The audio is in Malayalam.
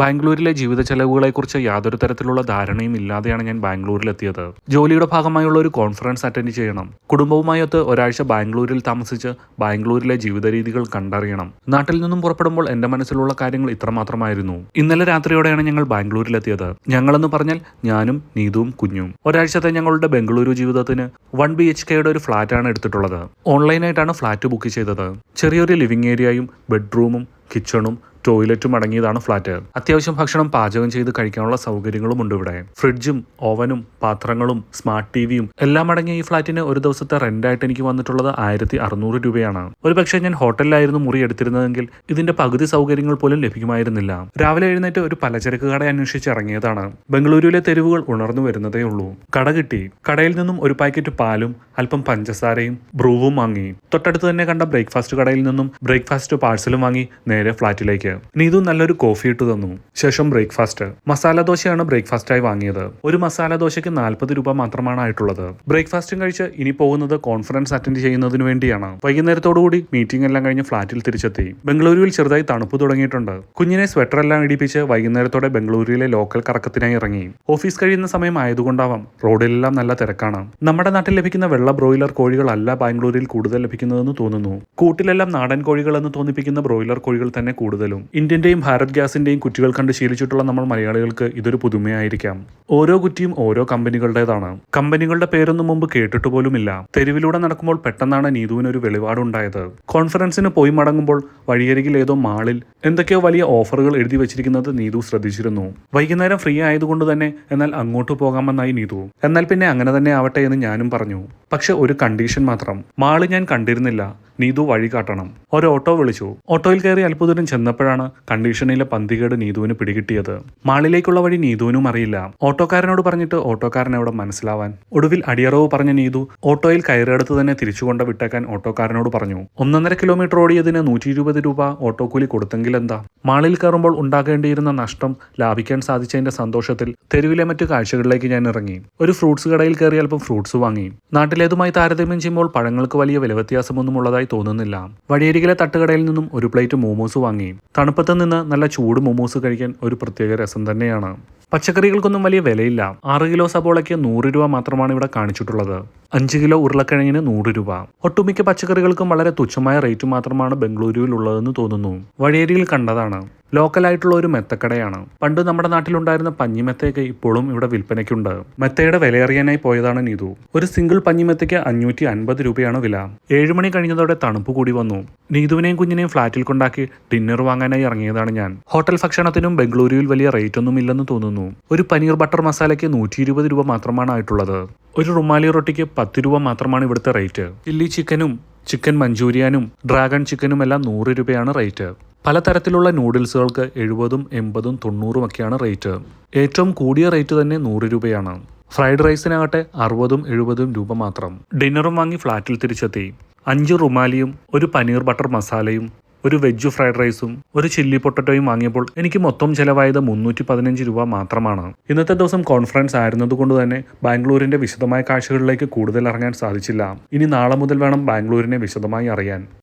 ബാംഗ്ലൂരിലെ ജീവിത ചെലവുകളെക്കുറിച്ച് യാതൊരു തരത്തിലുള്ള ധാരണയും ഇല്ലാതെയാണ് ഞാൻ ബാംഗ്ലൂരിലെത്തിയത്. ജോലിയുടെ ഭാഗമായുള്ള ഒരു കോൺഫറൻസ് അറ്റൻഡ് ചെയ്യണം. കുടുംബവുമായി കുടുംബവുമായൊത്ത് ഒരാഴ്ച ബാംഗ്ലൂരിൽ താമസിച്ച് ബാംഗ്ലൂരിലെ ജീവിത രീതികൾ കണ്ടറിയണം. നാട്ടിൽ നിന്നും പുറപ്പെടുമ്പോൾ എന്റെ മനസ്സിലുള്ള കാര്യങ്ങൾ ഇത്രമാത്രമായിരുന്നു. ഇന്നലെ രാത്രിയോടെയാണ് ഞങ്ങൾ ബാംഗ്ലൂരിലെത്തിയത്. ഞങ്ങളെന്ന് പറഞ്ഞാൽ ഞാനും നീതുവും കുഞ്ഞും. ഒരാഴ്ചത്തെ ഞങ്ങളുടെ ബംഗളൂരു ജീവിതത്തിന് വൺ ബി എച്ച് കെയുടെ ഒരു ഫ്ലാറ്റാണ് എടുത്തിട്ടുള്ളത്. ഓൺലൈനായിട്ടാണ് ഫ്ലാറ്റ് ബുക്ക് ചെയ്തത്. ചെറിയൊരു ലിവിംഗ് ഏരിയയും ബെഡ്റൂമും കിച്ചണും ടോയ്ലറ്റും അടങ്ങിയതാണ് ഫ്ലാറ്റ്. അത്യാവശ്യം ഭക്ഷണം പാചകം ചെയ്ത് കഴിക്കാനുള്ള സൗകര്യങ്ങളും ഉണ്ട് ഇവിടെ. ഫ്രിഡ്ജും ഓവനും പാത്രങ്ങളും സ്മാർട്ട് ടിവിയും എല്ലാം അടങ്ങിയ ഈ ഫ്ലാറ്റിന് ഒരു ദിവസത്തെ റെന്റായിട്ട് എനിക്ക് വന്നിട്ടുള്ളത് ആയിരത്തി അറുന്നൂറ് രൂപയാണ്. ഒരു പക്ഷേ ഞാൻ ഹോട്ടലിലായിരുന്നു മുറി എടുത്തിരുന്നതെങ്കിൽ ഇതിന്റെ പകുതി സൗകര്യങ്ങൾ പോലും ലഭിക്കുമായിരുന്നില്ല രാവിലെ എഴുന്നേറ്റ് ഒരു പലചരക്ക് കട അന്വേഷിച്ച് ഇറങ്ങിയതാണ്. ബംഗളൂരുവിലെ തെരുവുകൾ ഉണർന്നു വരുന്നതേ ഉള്ളൂ. കട കിട്ടി. കടയിൽ നിന്നും ഒരു പാക്കറ്റ് പാലും അല്പം പഞ്ചസാരയും ബ്രൂവും വാങ്ങി. തൊട്ടടുത്ത് തന്നെ കണ്ട ബ്രേക്ക്ഫാസ്റ്റ് കടയിൽ നിന്നും ബ്രേക്ക്ഫാസ്റ്റ് പാഴ്സലും വാങ്ങി നേരെ ഫ്ലാറ്റിലേക്ക്. നീതു നല്ലൊരു കോഫി ഇട്ട് തന്നു. ശേഷം ബ്രേക്ക്ഫാസ്റ്റ് മസാല ദോശയാണ് ബ്രേക്ക്ഫാസ്റ്റായി വാങ്ങിയത്. ഒരു മസാല ദോശയ്ക്ക് നാൽപ്പത് രൂപ മാത്രമാണ് ആയിട്ടുള്ളത്. ബ്രേക്ക്ഫാസ്റ്റും കഴിച്ച് ഇനി പോകുന്നത് കോൺഫറൻസ് അറ്റൻഡ് ചെയ്യുന്നതിന് വേണ്ടിയാണ്. വൈകുന്നേരത്തോടുകൂടി മീറ്റിംഗ് എല്ലാം കഴിഞ്ഞ് ഫ്ളാറ്റിൽ തിരിച്ചെത്തി. ബംഗളൂരുവിൽ ചെറുതായി തണുപ്പ് തുടങ്ങിയിട്ടുണ്ട്. കുഞ്ഞിനെ സ്വെറ്റർ എല്ലാം ഇടിപ്പിച്ച് വൈകുന്നേരത്തോടെ ബംഗളൂരുവിലെ ലോക്കൽ കറക്കത്തിനായി ഇറങ്ങി. ഓഫീസ് കഴിയുന്ന സമയം ആയതുകൊണ്ടാവാം. റോഡിലെല്ലാം നല്ല തിരക്കാണ്. നമ്മുടെ നാട്ടിൽ ലഭിക്കുന്ന വെള്ള ബ്രോയിലർ കോഴികളല്ല ബാംഗ്ലൂരിൽ കൂടുതൽ ലഭിക്കുന്നതെന്ന് തോന്നുന്നു. കൂട്ടിലെല്ലാം നാടൻ കോഴികളെന്ന് തോന്നിപ്പിക്കുന്ന ബ്രോയിലർ കോഴികൾ തന്നെ കൂടുതലും. ഇന്ത്യന്റെയും ഭാരത് ഗ്യാസിന്റെയും കുറ്റികൾ കണ്ട് ശീലിച്ചിട്ടുള്ള നമ്മൾ മലയാളികൾക്ക് ഇതൊരു പുതുമയായിരിക്കാം. ഓരോ കുറ്റിയും ഓരോ കമ്പനികളുടേതാണ്. കമ്പനികളുടെ പേരൊന്നും മുമ്പ് കേട്ടിട്ട് പോലുമില്ല. തെരുവിലൂടെ നടക്കുമ്പോൾ പെട്ടെന്നാണ് നീതുവിന് ഒരു വെളിപാടുണ്ടായത്. കോൺഫറൻസിന് പോയി മടങ്ങുമ്പോൾ വഴിയരികിൽ ഏതോ മാളിൽ എന്തൊക്കെയോ വലിയ ഓഫറുകൾ എഴുതി വെച്ചിരിക്കുന്നത് നീതു ശ്രദ്ധിച്ചിരുന്നു. വൈകുന്നേരം ഫ്രീ ആയതുകൊണ്ട് തന്നെ എന്നാൽ അങ്ങോട്ട് പോകാമെന്നായി നീതു. എന്നാൽ പിന്നെ അങ്ങനെ തന്നെ ആവട്ടെ എന്ന് ഞാനും പറഞ്ഞു. പക്ഷെ ഒരു കണ്ടീഷൻ മാത്രം. മാൾ ഞാൻ കണ്ടിരുന്നില്ല. നീതു വഴി കാട്ടണം. ഒരു ഓട്ടോ വിളിച്ചു. ഓട്ടോയിൽ കയറി അല്പദൂരം ചെന്നപ്പോഴാണ് കണ്ടീഷനിലെ പന്തികേട് നീതുവിന് പിടികിട്ടിയത്. മാളിലേക്കുള്ള വഴി നീതുവിനും അറിയില്ല. ഓട്ടോക്കാരനോട് പറഞ്ഞിട്ട് ഓട്ടോക്കാരൻ അവിടെ മനസ്സിലാവാൻ. ഒടുവിൽ അടിയറവ് പറഞ്ഞ നീതു ഓട്ടോയിൽ കയറിയെടുത്ത് തന്നെ തിരിച്ചുകൊണ്ട് വിട്ടേക്കാൻ ഓട്ടോക്കാരനോട് പറഞ്ഞു. ഒന്നൊന്നര കിലോമീറ്റർ ഓടിയതിന് നൂറ്റി ഇരുപത് രൂപ ഓട്ടോ കൂലി കൊടുത്തെങ്കിൽ എന്താ? മാളിൽ കയറുമ്പോൾ ഉണ്ടാകേണ്ടിയിരുന്ന നഷ്ടം ലാഭിക്കാൻ സാധിച്ചതിന്റെ സന്തോഷത്തിൽ തെരുവിലെ മറ്റു കാഴ്ചകളിലേക്ക് ഞാൻ ഇറങ്ങി. ഒരു ഫ്രൂട്ട്സ് കടയിൽ കയറി അല്പം ഫ്രൂട്ട്സ് വാങ്ങി. നാട്ടിലേതുമായി താരതമ്യം ചെയ്യുമ്പോൾ പഴങ്ങൾക്ക് വലിയ വില വ്യത്യാസമൊന്നും ഉള്ളതായി തോന്നുന്നില്ല. വഴിയരികിലെ തട്ടുകടയിൽ നിന്നും ഒരു പ്ലേറ്റ് മോമോസ് വാങ്ങി. തണുപ്പത്ത് നിന്ന് നല്ല ചൂട് മൊമോസ് കഴിക്കാൻ ഒരു പ്രത്യേക രസം തന്നെയാണ്. പച്ചക്കറികൾക്കൊന്നും വലിയ വിലയില്ല. ആറ് കിലോ സബോളയ്ക്ക് നൂറ് രൂപ മാത്രമാണ് ഇവിടെ കാണിച്ചിട്ടുള്ളത്. അഞ്ച് കിലോ ഉരുളക്കിഴങ്ങിന് നൂറ് രൂപ. ഒട്ടുമിക്ക പച്ചക്കറികൾക്കും വളരെ തുച്ഛമായ റേറ്റ് മാത്രമാണ് ബംഗളൂരുവിൽ ഉള്ളതെന്ന് തോന്നുന്നു. വഴിയരിയിൽ കണ്ടതാണ്. ലോക്കലായിട്ടുള്ള ഒരു മെത്തക്കടയാണ്. പണ്ട് നമ്മുടെ നാട്ടിലുണ്ടായിരുന്ന പഞ്ഞിമെത്തയൊക്കെ ഇപ്പോഴും ഇവിടെ വിൽപ്പനയ്ക്കുണ്ട്. മെത്തയുടെ വിലയറിയാനായി പോയതാണ് നീതു. ഒരു സിംഗിൾ പഞ്ഞിമെത്തയ്ക്ക് അഞ്ഞൂറ്റി അൻപത് രൂപയാണ് വില. ഏഴുമണി കഴിഞ്ഞതോടെ തണുപ്പ് കൂടി വന്നു. നീതുവിനെയും കുഞ്ഞിനെയും ഫ്ളാറ്റിൽ കൊണ്ടാക്കി ഡിന്നർ വാങ്ങാനായി ഇറങ്ങിയതാണ് ഞാൻ. ഹോട്ടൽ ഭക്ഷണത്തിനും ബംഗളൂരുവിൽ വലിയ റേറ്റ് ഒന്നും ഇല്ലെന്ന് തോന്നുന്നു. ഒരു പനീർ ബട്ടർ മസാലയ്ക്ക് നൂറ്റി ഇരുപത് രൂപ മാത്രമാണ് ആയിട്ടുള്ളത്. ഒരു റുമാലി റൊട്ടിക്ക് പത്ത് രൂപ മാത്രമാണ് ഇവിടുത്തെ റേറ്റ് ചില്ലി ചിക്കനും ചിക്കൻ മഞ്ചൂരിയാനും ഡ്രാഗൺ ചിക്കനും എല്ലാം നൂറ് രൂപയാണ് റേറ്റ്. പലതരത്തിലുള്ള നൂഡിൽസുകൾക്ക് എഴുപതും എൺപതും തൊണ്ണൂറും ഒക്കെയാണ് റേറ്റ്. ഏറ്റവും കൂടിയ റേറ്റ് തന്നെ നൂറ് രൂപയാണ്. ഫ്രൈഡ് റൈസിനാകട്ടെ അറുപതും എഴുപതും രൂപ മാത്രം. ഡിന്നറും വാങ്ങി ഫ്ലാറ്റിൽ തിരിച്ചെത്തി. അഞ്ച് റുമാലിയും ഒരു പനീർ ബട്ടർ മസാലയും ഒരു വെജ് ഫ്രൈഡ് റൈസും ഒരു ചില്ലി പൊട്ടറ്റോയും വാങ്ങിയപ്പോൾ എനിക്ക് മൊത്തം ചെലവായത് മുന്നൂറ്റി പതിനഞ്ച് രൂപ മാത്രമാണ്. ഇന്നത്തെ ദിവസം കോൺഫറൻസ് ആയിരുന്നതുകൊണ്ട് തന്നെ ബാംഗ്ലൂരിന്റെ വിശദമായ കാഴ്ചകളിലേക്ക് കൂടുതൽ ഇറങ്ങാൻ സാധിച്ചില്ല. ഇനി നാളെ മുതൽ വേണം ബാംഗ്ലൂരിനെ വിശദമായി അറിയാൻ.